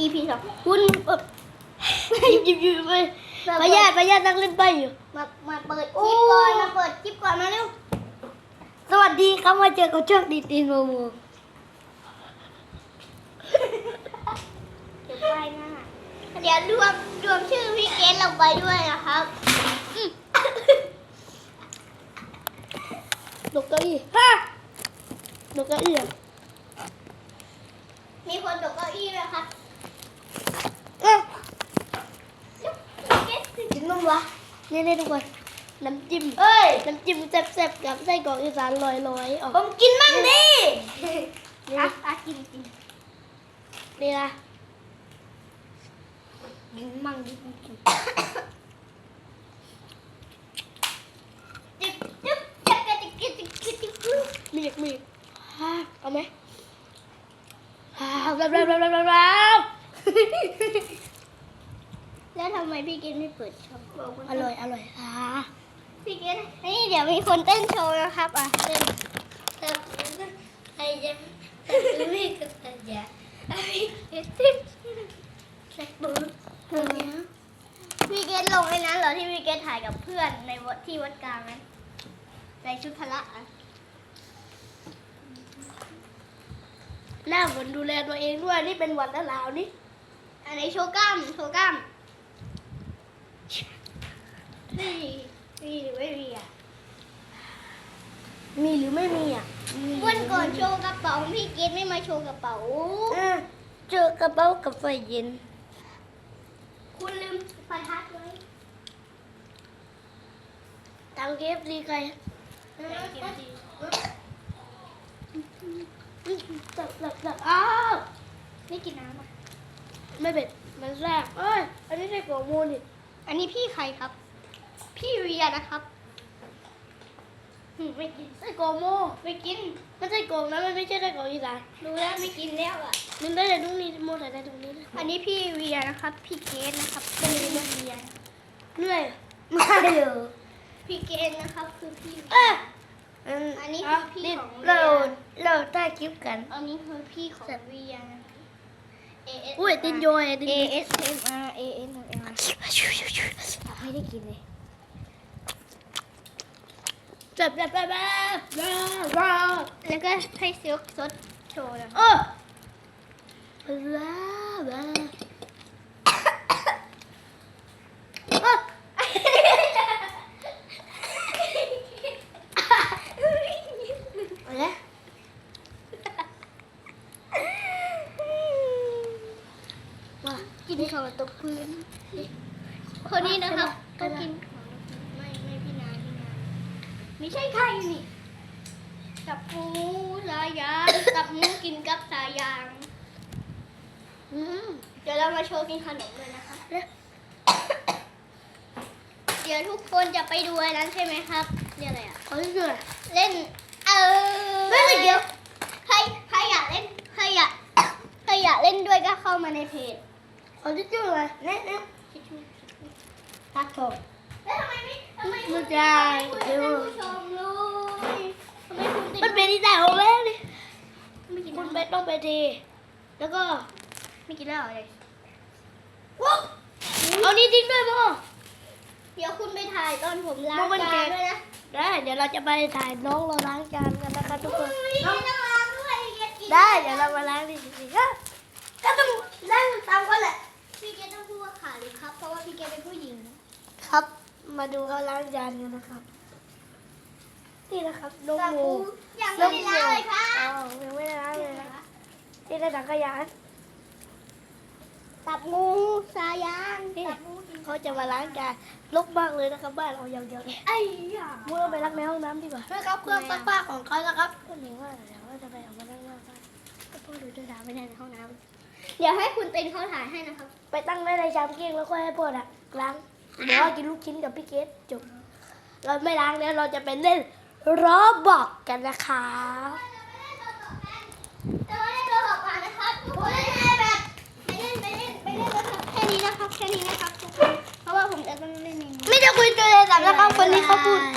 EP สองคุณเอ่อหยิบหยิบหยิบไปพยาธิพยาธินั่งเล่นไปอยู่ มามาเปิดคลิปก่อนมาเปิดคลิปก่อนมาเร็วสวัสดีครับมาเจอกับช่องดีตีนโมโมเดี๋ยวไปหน้าเดี๋ยวรวมรวมชื่อพี่เกณลงไปด้วยนะครับอืมดกเก้าอี้ฮะดกเก้าอี้อะมีคนตกเก้าอี้ไหมครับ เอ๊ะ เกณ กินนมวะนี่นี่ทุกคนน้ำจิ้มเอ้ยน้ำจิ้มแซ่บๆกับไส้กรอกอีสานลอยๆออกผมกินมั่งดินี่อะอะกินกินนี่นะกินมั่งดิกินจิ๊บจิ๊บจิ๊บจิ๊บจิ๊บจิ๊บจิ๊บจิ๊บจิ๊บมีอีกมีอีกฮะเอาไหมฮะแบบแบบแบบแบบแบบ แล้วทำไมพี่เกณไม่เปิดช่องอร่อยอร่อยอ่าพี่เกณนี่เดี๋ยวมีคนเต้นโชว์นะครับอะเต้นใครจะไม่กับตันยาพี่เกณลงในนั้นเหรอที่พี่เกณถ่ายกับเพื่อนในวัดที่วัดกลางนั้นในชุดพละอะหน้าฝนดูแลตัวเองด้วยนี่เป็นหวัดแล้วลาวนี่อันนี้โชว์กล้ามโชว์กล้าม นี่มีหรือไม่มีอะ มีหรือไม่มีอะวันก่อนโชว์กระเป๋าพี่เกณไม่มาโชว์กระเป๋าอะเจอกระเป๋ากับไฟเย็น คุณลืมประทัดไว้ตังเกฟดีใครจับจับจับอ้าวไม่กินน้ำอะ ไม่เบ็ดมันแรกเอ้ย อันนี้ใช่กล่องมูลนี่ อันนี้พี่ใครครับ พี่เวียนะครับหืมไม่กินไส้กรอกโมไม่กินมันใช่กล่องนะมันไม่ใช่ไส้กรอกอีสานรู้แล้วไม่กินแล้วอะนึงได้แต่ตรงนี้โมใส่ได้ตรงนี้นะอันนี้พี่เวียนะครับ พี่เกณนะครับเป็นเวียเหนื่อยไม่เลยพี่เกณนะครับคือพี่เอ้ยอันนี้คือพี่ของเราเวียเราใต้คลิปกัน อันนี้คือพี่ของเวียนะ AS อุ้ยตินโยยติน ASMR ASMR ไม่ได้กินเลยจับจับจับจับแล้วก็ให้เซียกซดโชว์เลยโอ้ว้า กินของตกพื้น คนนี้นะครับก็กินของไม่ไม่พี่นายพี่นายไม่ใช่ใครนี่กับหมูสายางกับหมูกินกับสายางอืมเดี๋ยวเรามาโชว์กินขนมเลยนะคะเร็วเดี๋ยวทุกคนจะไปดูอันนั้นใช่ไหมครับเรียกอะไรอะขอที่เกิดเล่น เออเฮ้ยเดี๋ยวใครใครอยากเล่นใครอยากใครอยากเล่นด้วยก็เข้ามาในเพจ ขอที่เกิดเลยเน่เน่คิดดูตักผมแล้วทำไมไม่ทำไมไม่ได้คุณเดี๋เป็นยวผู้ชมเลยทำไมคุณมันเป็นนิสัยของแม่นี่คุณน้ำเบสต้องไปทีแล้วก็ไม่กินแล้วเหรอเลยเอานี้ทิ้งด้วยโมเดี๋ยวคุณไปถ่ายตอนผมล้างจานด้วยนะได้เดี๋ยวเราจะไปถ่ายน้องเราล้างจานกันนะคะทุกคนน้องได้เดี๋ยวเรามาล้างดีสิก็ก็ต้องล้างตามกันแหละ พี่เกดต้องพูดว่าขาหรือครับ เพราะว่าพี่เกดเป็นผู้หญิง ครับ มาดูเขาล้างจานกันนะครับ นี่นะครับน้องกับโมกูยังไม่ได้ล้างเลยครับอ้าวยังไม่ได้ล้างเลยนะนี่ได้ถังขยะตับงูสายางตับงูกินเขาจะมาล้างจานลกมากเลยนะครับบ้านเราอย่างเดียวเลยไอ้ยาเมื่อไปล้างในห้องน้ำดีกว่านะครับเครื่องซักผ้าของเขานะครับก็หนีว่าเดี๋ยวว่าจะไปออกมานั่งหน้าบ้านก็พ่อดูด้วยดาไม่ได้ในห้องน้ำ เดี๋ยวให้คุณเต็นเขาถ่ายให้นะครับ ไปตั้งไว้ในชามเก้งแล้วค่อยให้พ่ออะล้างเดี๋ยวว่ากินลูกชิ้นกับพี่เกดจบเราไม่ล้างแล้วเราจะไปเล่นรอบอกกันนะคะจะไม่ได้ตัวออกมานะครับทุกคนเล่นแบบไปเล่นไปเล่นไปเล่นแล้วครับแค่นี้นะครับแค่นี้นะครับทุกคนเพราะว่าผมจะต้องเล่นอย่างนี้ไม่จะคุยโทรศัพท์นะครับคนนี้เขาพูดผิด